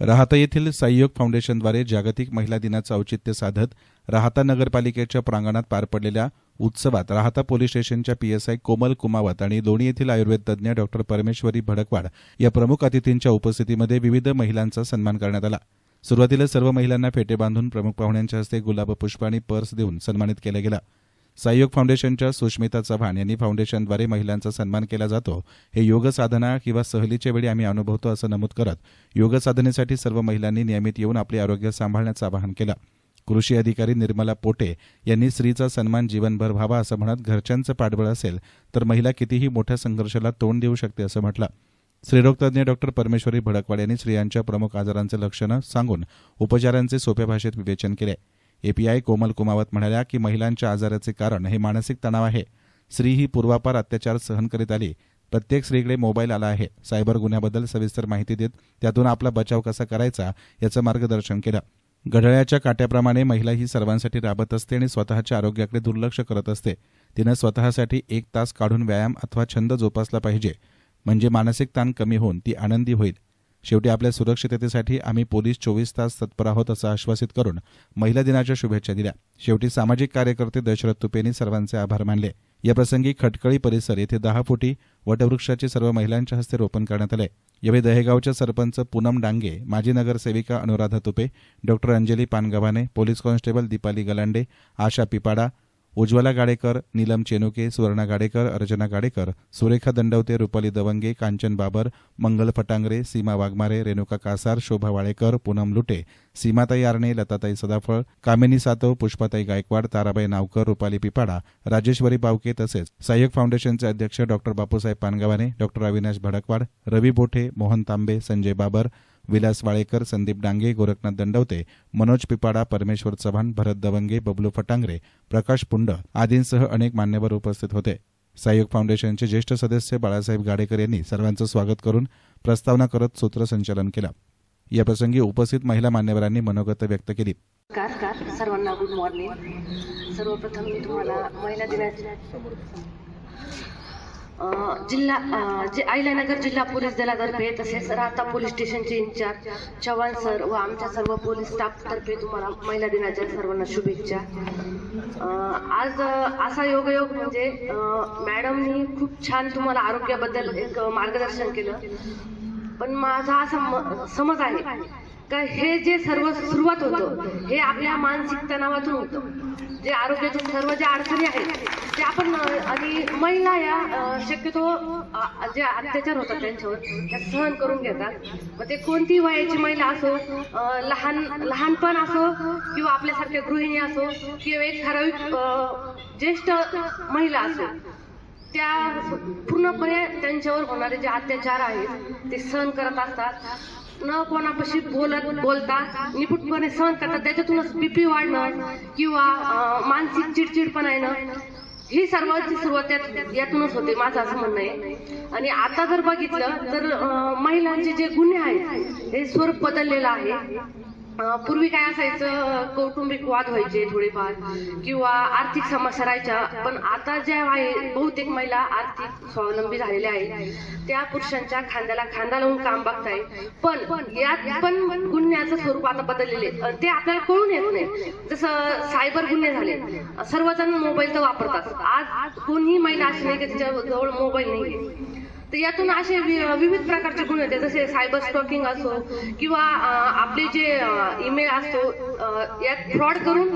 राहता येथील सहयोग फाउंडेशनद्वारे जागतिक महिला दिनाचं औचित्य साधत राहता नगरपालिकेच्या प्रांगणात पार पडलेल्या उत्सवात राहता पोलीस स्टेशनच्या पीएसआय कोमल कुमावत आणि लोणी येथील आयुर्वेद तज्ज्ञ डॉक्टर परमेश्वरी भडकवाड या प्रमुख अतिथींच्या उपस्थितीमध्ये विविध महिलांचा सन्मान करण्यात आला. सुरुवातीला सर्व महिलांना फेटे बांधून प्रमुख पाहुण्यांच्या हस्ते गुलाब पुष्प आणि पर्स देऊन सन्मानित केलं गेलं. सहयोग फाउंडेशनच्या सुष्मिता चव्हाण यांनी फाउंडेशनद्वारे महिलांचा सन्मान केला जातो. हे योग साधना किंवा सहलीच्या वेळी आम्ही अनुभवतो असं नमूद करत योग साधनेसाठी सर्व महिलांनी नियमित येऊन आपले आरोग्य सांभाळण्याचं आवाहन केलं. कृषी अधिकारी निर्मला पोटे यांनी स्त्रीचा सन्मान जीवनभर व्हावा असं म्हणत घरच्यांचं पाठबळ असेल तर महिला कितीही मोठ्या संघर्षाला तोंड देऊ शकते असं म्हटलं. स्त्रीरोग तज्ज्ञ डॉक्टर परमेश्वरी भडकवाड यांनी स्त्रियांच्या प्रमुख आजारांचे लक्षणं सांगून उपचारांचे सोप्या भाषेत विवेचन केले. एपीआय कोमल कुमावत म्हणाल्या की महिलांच्या आजाराचे कारण हे मानसिक तणाव आहे. स्त्री ही पूर्वापार अत्याचार सहन करीत आली. प्रत्येक स्त्रीकडे मोबाईल आला आहे. सायबर गुन्ह्याबद्दल सविस्तर माहिती देत त्यातून आपला बचाव कसा करायचा याचं मार्गदर्शन केलं. घड्याळ्याच्या काट्याप्रमाणे महिला ही सर्वांसाठी राबत असते आणि स्वतःच्या आरोग्याकडे दुर्लक्ष करत असते. तिनं स्वतःसाठी एक तास काढून व्यायाम अथवा छंद जोपासला पाहिजे. म्हणजे मानसिक ताण कमी होऊन ती आनंदी होईल. शेवटी आपल्या सुरक्षिततेसाठी आम्ही पोलीस चोवीस तास तत्पर आहोत असं आश्वासित करून महिला दिनाच्या शुभेच्छा दिल्या. शेवटी सामाजिक कार्यकर्ते दशरथ तुपेंनी सर्वांचे आभार मानले. याप्रसंगी खटकळी परिसर येथे दहा फुटी वटवृक्षाचे सर्व महिलांच्या हस्ते रोपण करण्यात आले. यावेळी दहेगावच्या सरपंच पूनम डांगे माजी नगरसेविका Anuradha Tupe doctor Anjali Pangavhane police constable Deepali Galande Asha Pipada Ujjwala Gadekar Neelam Chenuke Suvarna Gadekar Archana Gadekar Surekha Dandavate Rupali Davange Kanchan Babar Mangal Phatangare Seema Waghmare Renuka Kasar Shobha Walekar Poonam Lute Seematai Arane Latatai Sadaphal कामिनी सातव पुष्पाताई गायकवाड ताराबाई नावकर रुपाली पिपाडा राजेश्वरी बावके तसेच सहाय्यक फाउंडेशनचे अध्यक्ष doctor Bapusaheb Pangavane doctor Avinash Bhadakwad Ravi Bothe Mohan Tambe Sanjay Babar Vilas Walekar Sandeep Dange Gorakhnath Dandavate Manoj Pipada Parmeshwar Chavan भरत दवंगे बबलू फटांगरे प्रकाश पुंड आदींसह अनेक मान्यवर उपस्थित होते. सहयोग फाउंडेशनचे ज्येष्ठ सदस्य बाळासाहेब गाडेकर यांनी सर्वांचं स्वागत करून प्रस्तावना करत सूत्रसंचालन केलं. याप्रसंगी उपस्थित महिला मान्यवरांनी मनोगत व्यक्त केली. सर्वांना गुड मॉर्निंग सर्वप्रथम मी तुम्हाला महिला दिनाच्या जिल्हा जे अहिल्यानगर जिल्हा पोलीस दलातर्फे तसेच राहता पोलीस स्टेशनचे इंचार्ज चव्हाण सर व आमच्या सर्व पोलीस स्टाफतर्फे तुम्हाला महिला दिनाच्या सर्वांना शुभेच्छा. आज असा योगयोग म्हणजे मॅडमनी खूप छान तुम्हाला आरोग्याबद्दल एक मार्गदर्शन केलं. पण माझा असा म- समज आहे का हे जे सर्व सुरुवात होतं हे आपल्या मानसिक तणावातून होतं. जे आरोग्याचे सर्व ज्या अडचणी आहेत ते आपण आणि महिला या शक्यतो जे अत्याचार होतात त्यांच्यावर त्या सहन करून घेतात. मग ते कोणती वयाची महिला असो लहान लहानपण असो किंवा आपल्यासारख्या गृहिणी असो किंवा एक ठराविक ज्येष्ठ महिला असो त्या पूर्णपणे त्यांच्यावर होणारे जे अत्याचार आहेत ते सहन करत असतात. न कोणापाशी बोलत बोलता निपुटपणे सहन करतात. त्याच्यातूनच बीपी वाढणं किंवा मानसिक चिडचिडपणा येणं ही सर्वांची सुरुवात यात- यातूनच होते. माझं असं म्हणणं आहे. आणि आता जर बघितलं तर महिलांचे जे गुन्हे आहेत हे स्वरूप बदललेलं आहे. पूर्वी काय असायचं कौटुंबिक वाद व्हायचे थोडेफार किंवा आर्थिक समस्या राहायच्या पण आता ज्या आहे बहुतेक महिला आर्थिक स्वावलंबी झालेल्या आहेत. त्या पुरुषांच्या खांद्याला खांदा लावून काम बघताय. पण यात पण गुन्ह्याचं स्वरूप आता बदललेले ते आपल्याला कळून येत नाही. जसं सायबर गुन्हे झाले. सर्वजण मोबाईल तर वापरतात. आज कोणीही महिला अशी नाही की तिच्या जवळ मोबाईल नाही तर यातून असे वि- विविध प्रकारचे गुन्हे होते जसे सायबर स्टॉकिंग असो किंवा आपले जे ईमेल असतो यात फ्रॉड करून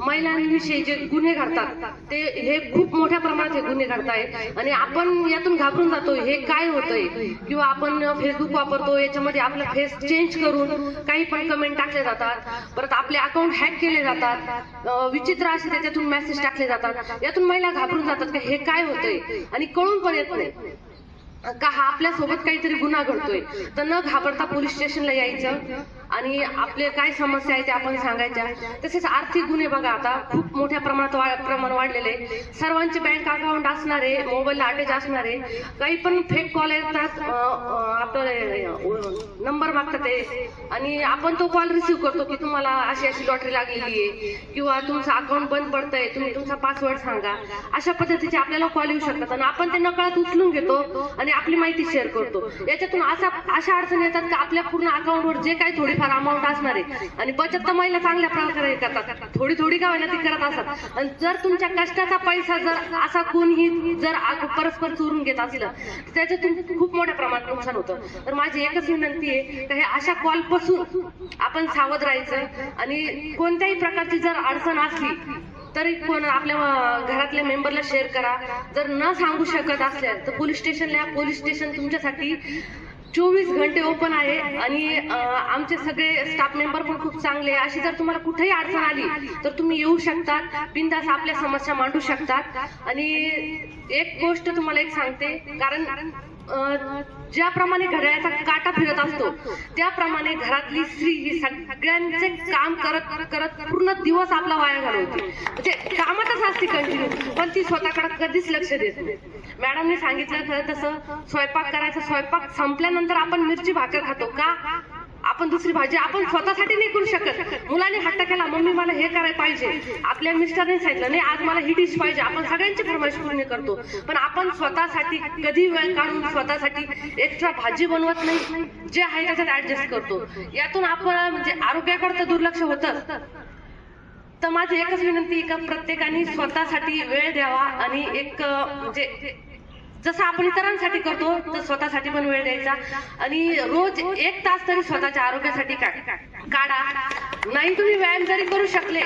महिलांविषयी जे गुन्हे घडतात ते हे खूप मोठ्या प्रमाणात हे गुन्हे घडतायत. आणि आपण यातून घाबरून जातो हे काय होतंय? किंवा आपण फेसबुक वापरतो याच्यामध्ये आपला फेस चेंज करून काही पण कमेंट टाकले जातात. परत आपले अकाउंट हॅक केले जातात. विचित्र असे त्याच्यातून मेसेज टाकले जातात. यातून महिला घाबरून जातात की हे काय होतंय? आणि कळून पण येत नाही. का हा आपल्यासोबत काहीतरी गुन्हा घडतोय? तर न घाबरता पोलीस स्टेशनला यायचं. आणि आपले काय समस्या आहे त्या आपण सांगायच्या. तसेच आर्थिक गुन्हे बघा आता खूप मोठ्या प्रमाणात प्रमाण वाढलेले आहे. सर्वांचे बँक अकाउंट असणारे मोबाईलला अटॅच असणारे काही पण फेक कॉल येतात आपलं नंबर मागतात ते. आणि आपण तो कॉल रिसिव्ह करतो की तुम्हाला अशी अशी लॉटरी लागलेली आहे. किंवा तुमचं अकाउंट बंद पडतंय तुम्ही तुमचा पासवर्ड सांगा. अशा पद्धतीचे आपल्याला कॉल येऊ शकतात. आणि आपण ते नकळत उचलून घेतो आणि आपली माहिती शेअर करतो. याच्यातून असा अशा अडचणी येतात की आपल्या पूर्ण अकाउंटवर जे काही थोडीफार अमाऊंट असणार आहे. आणि बचत तर महिला चांगल्या प्रकारे करतात. थोडी थोडी का होईना ती करत असतात आणि जर तुमच्या कष्टाचा पैसा जर असा कोणीही जर परस्पर चोरून घेत असलं तर त्याच्यातून खूप मोठ्या प्रमाणात नुकसान होतं. तर माझी एकच विनंती आहे हे अशा कॉलपासून आपण सावध राहायचं. आणि कोणत्याही प्रकारची जर अडचण असली तरी कोण आपल्या घरातल्या मेंबरला शेअर करा. जर न सांगू शकत असल्या तर पोलीस स्टेशनला पोलीस स्टेशन तुमच्यासाठी चोवीस घंटे ओपन आहे आणि आमचे सगळे स्टाफ मेंबर पण खूप चांगले आहे. अशी जर तुम्हाला कुठेही अडचण आली तर तुम्ही येऊ शकतात. बिंदास आपल्या समस्या मांडू शकतात. आणि एक गोष्ट तुम्हाला एक सांगते कारण ज्याप्रमाणे घड्याळाचा काटा फिरत असतो त्याप्रमाणे घरातली स्त्री ही सगळ्यांचे काम करत करत पूर्ण दिवस आपला वाया घालवते. म्हणजे कामातच असते कंटिन्यू पण ती स्वतःकडे कधीच लक्ष देत नाही. मॅडमने सांगितलं खरं तसं स्वयंपाक करायचा स्वयंपाक संपल्यानंतर आपण मिरची भाकर खातो का? आपण दुसरी भाजी आपण स्वतःसाठी नाही करू शकत. मुलाने हट्ट केला मम्मी मला हे करायला पाहिजे. आपल्या मिस्टरने सांगितलं नाही आज मला ही डिश पाहिजे. आपण सगळ्यांची फरमाईश पूर्ण करतो. पण आपण स्वतःसाठी कधी वेळ काढून स्वतःसाठी एक्स्ट्रा भाजी बनवत नाही जे आहे त्याच्यात ऍडजस्ट करतो. यातून आपण म्हणजे आरोग्याकडे तर दुर्लक्ष होतं. तर माझी एकच विनंती का प्रत्येकाने स्वतःसाठी वेळ द्यावा आणि एक म्हणजे जसं आपण इतरांसाठी करतो तर स्वतःसाठी पण वेळ द्यायचा. आणि रोज एक तास तरी स्वतःच्या आरोग्यासाठी काढा. नाही तुम्ही व्यायाम जरी करू शकले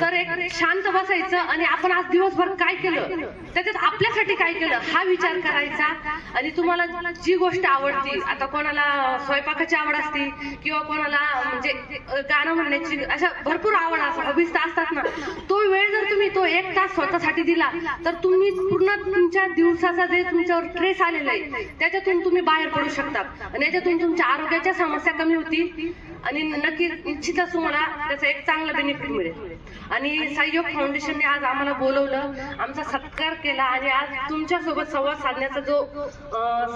तर एक शांत बसायचं आणि आपण आज दिवसभर काय केलं? त्याच्यात आपल्यासाठी काय केलं? हा विचार करायचा. आणि तुम्हाला जी गोष्ट आवडती आता कोणाला स्वयंपाकाची आवड असते किंवा कोणाला म्हणजे गाणं म्हणण्याची अशा भरपूर आवड हॉबीज तर असतात ना तो वेळ जर तुम्ही तो एक तास स्वतःसाठी दिला तर तुम्ही पूर्ण तुमच्या दिवसाचा जे तुमच्यावर ट्रेस आलेला आहे. त्याच्यातून तुम्ही बाहेर पडू शकता. आणि याच्यातून तुमच्या आरोग्याच्या समस्या कमी होतील. आणि नक्की निश्चितच तुम्हाला त्याचा एक चांगला बेनिफिट मिळेल. आणि सहयोग फाउंडेशनने आज आम्हाला बोलवलं आमचा सत्कार केला आणि आज तुमच्यासोबत संवाद साधण्याचा जो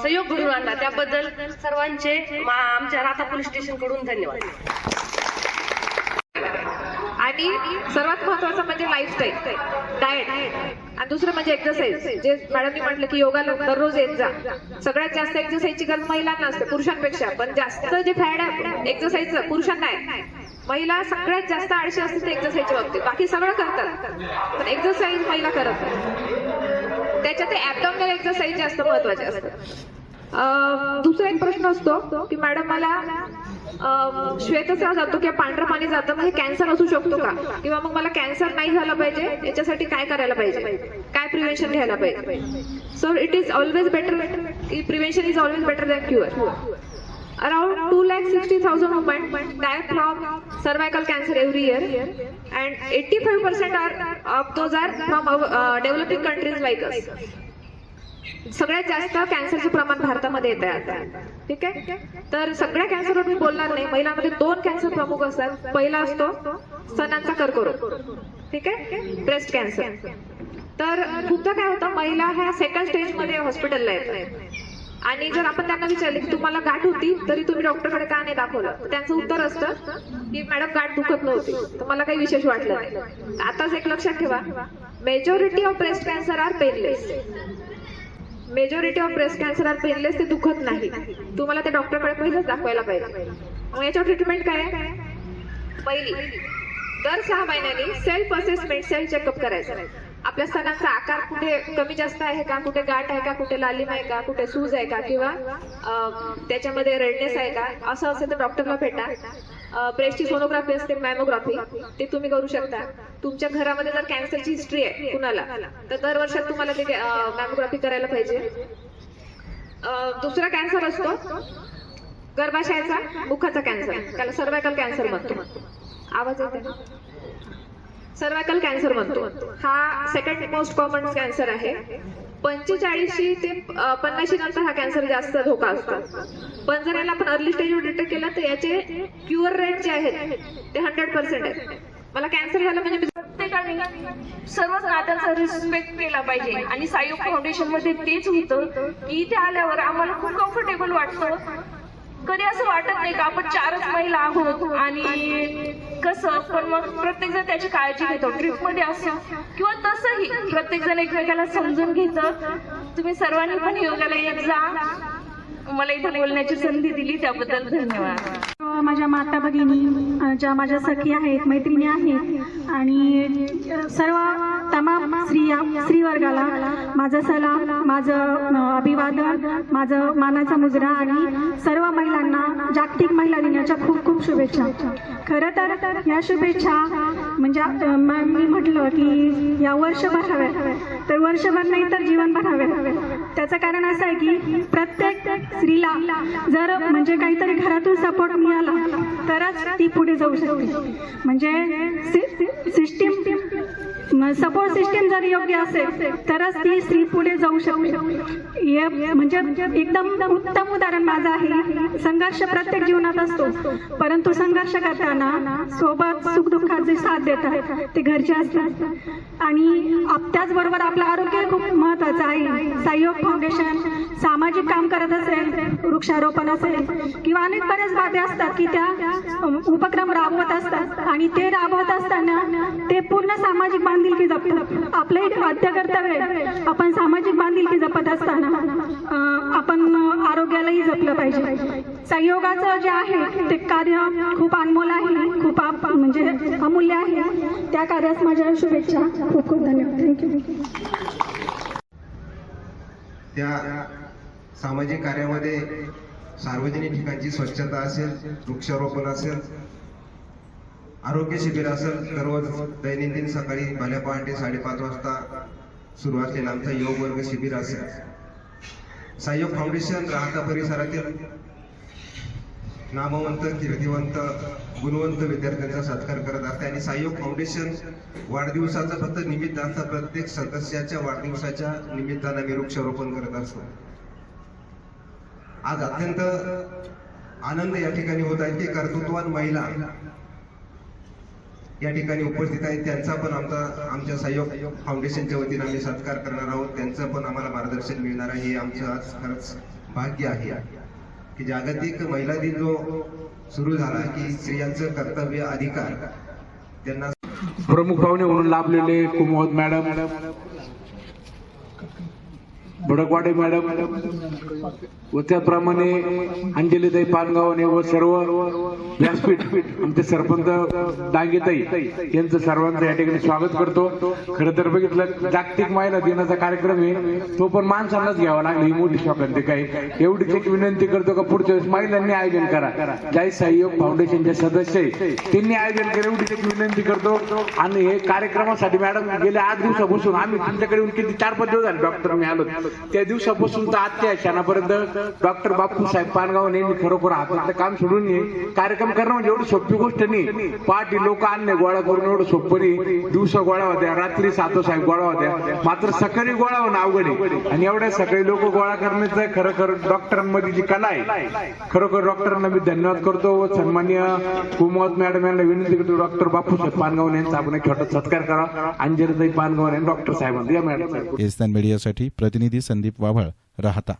सहयोग घडून आणला त्याबद्दल सर्वांचे आमच्या राता पोलीस स्टेशनकडून धन्यवाद. आणि सर्वात महत्वाचं म्हणजे लाईफस्टाईल डाएट आणि दुसरं म्हणजे एक्सरसाइज जे मॅडमनी म्हटलं की योगाला दररोज येत जा. सगळ्यात जास्त एक्सरसाइजची गरज महिलांना असते पुरुषांपेक्षा. पण जास्त जे फॅड आहे एक्सरसाइजचं पुरुषांना आहे महिला सगळ्यात जास्त आळशी असते ते एक्सरसाइजच्या बाबतीत. बाकी सगळं करतात. पण एक्सरसाइज महिला करत नाही. त्याच्यात ते ऍबडॉमिनल एक्सरसाइज जास्त महत्त्वाचे असतात. दुसरा एक प्रश्न असतो की मॅडम मला अं, जातो किंवा पांढरं पाणी जातं म्हणजे कॅन्सर असू शकतो का? किंवा मग मला कॅन्सर नाही झालं पाहिजे याच्यासाठी काय करायला पाहिजे? काय प्रिव्हेन्शन घ्यायला पाहिजे? So it is always better prevention is always better than cure Around 2 lakh 60,000 women die from cervical cancer every year, and 85% are of those are from our, uh, developing countries like us. सगळ्यात जास्त कॅन्सरचे प्रमाण भारतामध्ये येत आहे आता. ठीक आहे? तर सगळ्या कॅन्सरवर मी बोलणार नाही. महिलांमध्ये दोन कॅन्सर प्रमुख असतात. पहिला असतो सणांचा कर्करोग. ठीक आहे? Breast cancer. तर खूपदा काय होतं महिला ह्या सेकंड स्टेजमध्ये हॉस्पिटलला येतात. आणि जर आपण त्यांना विचारले की तुम्हाला गाठ होती तरी तुम्ही डॉक्टरकडे का नाही दाखवलं? तर त्यांचं उत्तर असतं की मॅडम गाठ दुखत नव्हती. तर मला काही विशेष वाटलं नाही. आताच एक लक्षात ठेवा. Majority of breast cancer are painless majority of breast cancer are painless ते दुखत नाही. तुम्हाला ते डॉक्टरकडे पहिलंच दाखवायला पाहिजे. मग याच्यावर ट्रीटमेंट काय आहे? पहिली दर सहा महिन्यांनी सेल्फ असेसमेंट सेल्फ चेकअप करायचं. आपल्या स्तनांचा आकार कुठे कमी जास्त आहे का? कुठे गाठ आहे का? कुठे लालिम आहे का? कुठे सूज आहे का? किंवा त्याच्यामध्ये रेडनेस आहे का? असं असेल तर डॉक्टरला भेटा. ब्रेस्टची सोनोग्राफी असते मॅमोग्राफी ते तुम्ही करू शकता. तुमच्या घरामध्ये जर कॅन्सरची हिस्ट्री आहे कुणाला तर दर वर्षात तुम्हाला ते मॅमोग्राफी करायला पाहिजे. दुसरा कॅन्सर असतो गर्भाशयाचा मुखाचा कॅन्सर त्याला सर्वायकल कॅन्सर म्हणतो. आवाज येते सर्वायकल कॅन्सर म्हणतो. हा सेकंड मोस्ट कॉमन कॅन्सर आहे. पंचेचाळीसशे ते पन्नाशी नंतर हा कॅन्सर जास्त धोका असतो. पण जर याला आपण अर्ली स्टेजवर डिटेक्ट केला तर याचे क्युअर रेट जे आहेत ते हंड्रेड पर्सेंट आहेत. मला कॅन्सर झाला म्हणजे प्रत्येकाने सर्वच नात्यांचा रिस्पेक्ट केला पाहिजे. आणि सायोग फाउंडेशनमध्ये तेच होतं की इथे आल्यावर आम्हाला खूप कम्फर्टेबल वाटतं. कधी असं वाटत नाही का आपण चारच महिला आहोत आणि कसं पण मग प्रत्येक जण त्याची काळजी घेतो. ट्रिपमध्ये असो किंवा तसंही प्रत्येक जण एकमेकाला समजून घेतं. तुम्ही सर्वांनी पण योगाला येत जा. मला इथे बोलण्याची संधी दिली त्याबद्दल धन्यवाद. माझ्या माता भगिनी ज्या माझ्या सखी आहेत मैत्रिणी आहेत आणि सर्व तमाम स्त्रिया स्त्रीवर्गाला. माझं सलाम माझं अभिवादन माझं मानाचा मुजरा आणि सर्व महिलांना जागतिक महिला दिनाच्या खूप खूप शुभेच्छा. खरं तर या शुभेच्छा म्हणजे मी म्हटलं की या वर्षभर हव्यात तर वर्षभर नाही तर जीवनभर हव्यात त्याचं कारण असं आहे की प्रत्येक स्त्रीला जर म्हणजे काहीतरी घरातून सपोर्ट मिळाला तरच ती पुढे जाऊ शकते. म्हणजे सिस्टीम सपोर्ट सिस्टीम जर योग्य असेल तरच ती स्त्री पुढे जाऊ शकते. म्हणजे एकदम उत्तम उदाहरण माझं आहे. संघर्ष प्रत्येक जीवनात असतो. परंतु संघर्ष करताना सोबत सुखदुःखाचे साध्य येतात ते घरचे असतात. आणि त्याचबरोबर आपलं आरोग्य खूप महत्वाचं आहे. सहयोग फाउंडेशन सामाजिक काम करत असेल वृक्षारोपण असेल किंवा अनेक बऱ्याच बाबी असतात की त्या उपक्रम राबवत असतात. आणि ते राबवत असताना ते पूर्ण सामाजिक बांधिलकी जपतात. आपलंही वाद्य कर्तव्य आहे. आपण सामाजिक बांधिलकी जपत असताना आपण आरोग्यालाही जपलं पाहिजे. सहयोगाचं जे आहे ते कार्य खूप अनमोल आहे खूप आप- म्हणजे अमूल्य आहे. त्या कार्यास माझ्या शुभेच्छा. खूप खूप धन्यवाद. थँक्यू त्या सामाजिक कार्यामध्ये सार्वजनिक ठिकाणची स्वच्छता असेल वृक्षारोपण असेल आरोग्य शिबिर असेल दररोज दैनंदिन सकाळी भल्या पहाटे साडेपाच वाजता सुरू असलेला आमचा योग वर्ग शिबिर असेल. सहयोग फाउंडेशन राहता परिसरातील नामवंत कीर्तिवंत गुणवंत विद्यार्थ्यांचा सत्कार करत असते आणि सहयोग फाउंडेशन वाढदिवसाचं फक्त निमित्त असतं प्रत्येक सदस्याच्या वाढदिवसाच्या निमित्तानं मी वृक्षारोपण करत असतो. आज अत्यंत आनंद या ठिकाणी होत आहे. की कर्तृत्वान महिला या ठिकाणी उपस्थित आहेत. त्यांचा पण आमचा आमच्या सहयोग फाउंडेशनच्या वतीने आम्ही सत्कार करणार आहोत. त्यांचं पण आम्हाला मार्गदर्शन मिळणार आहे. हे आमचं आज खरंच भाग्य आहे. की जागतिक महिला दिन जो सुरू झाला की स्त्रियांचं कर्तव्य अधिकार त्यांना प्रमुख पाहुणे म्हणून लाभलेले कुमोद मॅडम भडकवाडे मॅडम व त्याप्रमाणे अंजलीताई पानगावने व सर्व व्यासपीठ आमचे सरपंच डांगेताई यांचं सर्वांचं या ठिकाणी स्वागत करतो. खरं तर बघितलं जागतिक महिला दिनाचा कार्यक्रम आहे. तो पण माणसांनाच घ्यावा लागला ही मोठी शॉकांती काय एवढीच एक विनंती करतो का पुढच्या वेळेस महिलांनी आयोजन करा. जय सहयोग फाउंडेशनचे सदस्य आहे. त्यांनी आयोजन करा एवढीच एक विनंती करतो. आणि हे कार्यक्रमासाठी मॅडम गेल्या आठ दिवसापासून आम्ही तुमच्याकडे किती चार पाच दिवस झाले डॉक्टर मी आलो त्या दिवसापासून तर आजच्या क्षणापर्यंत डॉक्टर बापूसाहेब पानगाव यांनी खरोखर हातातलं काम सोडून ये. कार्यक्रम करणं म्हणजे एवढी सोपी गोष्ट नाही. पाठी लोक आणले गोळा करून एवढं सोपं नाही. दिवसा गोळा होत्या रात्री सातो साहेब गोळा होत्या. मात्र सकाळी गोळा होणं अवघड आहे. आणि एवढ्या सकाळी लोक गोळा करण्याचं खरं खरं डॉक्टरांमध्ये जी कला आहे खरोखर डॉक्टरांना मी धन्यवाद करतो. व सन्मान्य कुमवत मॅडम यांना विनंती करतो डॉक्टर बापूसाहेब पानगाव यांचा आपण एक छोटा सत्कार करा. अंजनताई पानगाव यांनी डॉक्टर साहेबांचा या मॅडम मीडियासाठी प्रतिनिधी संदीप वाभळ. राहता.